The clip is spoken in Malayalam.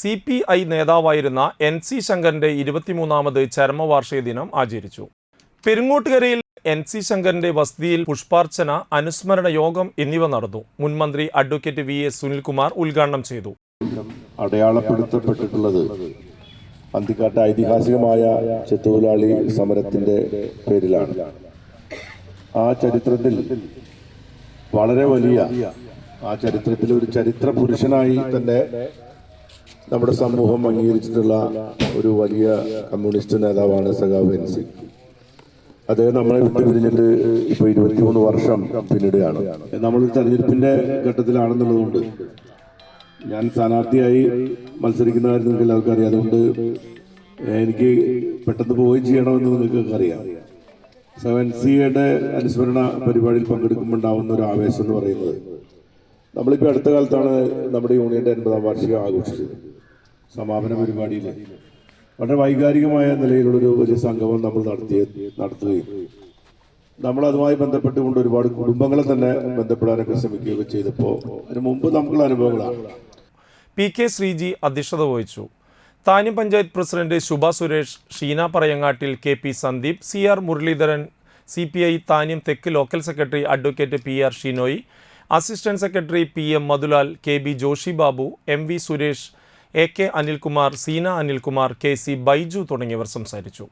സി പി ഐ നേതാവായിരുന്ന എൻ സി ശങ്കറിന്റെ ഇരുപത്തിമൂന്നാമത് ചരമവാർഷിക ദിനം ആചരിച്ചു. പെരുങ്ങോട്ടുകരയിൽ എൻ സി ശങ്കറിന്റെ വസതിയിൽ പുഷ്പാർച്ചന അനുസ്മരണ യോഗം എന്നിവ നടന്നു. മുൻമന്ത്രി അഡ്വക്കേറ്റ് വി എസ് സുനിൽകുമാർ ഉദ്ഘാടനം ചെയ്തു. അടയാളപ്പെടുത്തപ്പെട്ടിട്ടുള്ളത് അന്തിക്കാട്ട് ഐതിഹാസികമായ ചെത്തുതൊഴിലാളി സമരത്തിന്റെ പേരിലാണ്. ആ ചരിത്രത്തിൽ വളരെ വലിയ ആ ചരിത്രത്തിൽ ഒരു ചരിത്ര പുരുഷനായി തന്നെ നമ്മുടെ സമൂഹം അംഗീകരിച്ചിട്ടുള്ള ഒരു വലിയ കമ്മ്യൂണിസ്റ്റ് നേതാവാണ് സഖാവ് എൻ സി. അദ്ദേഹം നമ്മളെ വിട്ടു പിരിഞ്ഞിട്ട് ഇപ്പൊ ഇരുപത്തിമൂന്ന് വർഷം പിന്നിടുകയാണ്. നമ്മൾ തെരഞ്ഞെടുപ്പിന്റെ ഘട്ടത്തിലാണെന്നുള്ളതുകൊണ്ട് ഞാൻ സ്ഥാനാർത്ഥിയായി മത്സരിക്കുന്ന നിങ്ങൾക്ക് എല്ലാവർക്കും അറിയാം. അതുകൊണ്ട് എനിക്ക് പെട്ടെന്ന് പോവുകയും ചെയ്യണമെന്ന് നിങ്ങൾക്കൊക്കെ അറിയാം സെവൻ സിയുടെ അനുസ്മരണ പരിപാടിയിൽ പങ്കെടുക്കുമ്പോൾ ഉണ്ടാവുന്ന ഒരു ആവേശം എന്ന് പറയുന്നത്. നമ്മളിപ്പോൾ അടുത്ത കാലത്താണ് നമ്മുടെ യൂണിയന്റെ എൺപതാം വാർഷികം ആഘോഷിച്ചത്. സമാപന പരിപാടിയിൽ വളരെ വൈകാരികമായ നിലയിലുള്ളൊരു വലിയ സംഗമം നമ്മൾ നടത്തിയ നടത്തുകയും നമ്മൾ അതുമായി ബന്ധപ്പെട്ടുകൊണ്ട് ഒരുപാട് കുടുംബങ്ങളെ തന്നെ ബന്ധപ്പെടാനൊക്കെ ശ്രമിക്കുകയൊക്കെ ചെയ്തപ്പോൾ അതിന് മുമ്പ് നമുക്കുള്ള അനുഭവങ്ങളാണ്. പി കെ ശ്രീജി അധ്യക്ഷത വഹിച്ചു. താനും panchayat president Shubha Suresh Sheena Parayangattil K P Sandeep C R Muralidharan C P I താനും തെക്ക് local secretary advocate P R Shinoy assistant secretary P M Madhulal K B Joshi Babu M V Suresh A K Anilkumar Seena Anilkumar K C Baiju തുടങ്ങിയവർ സംസാരിച്ചു.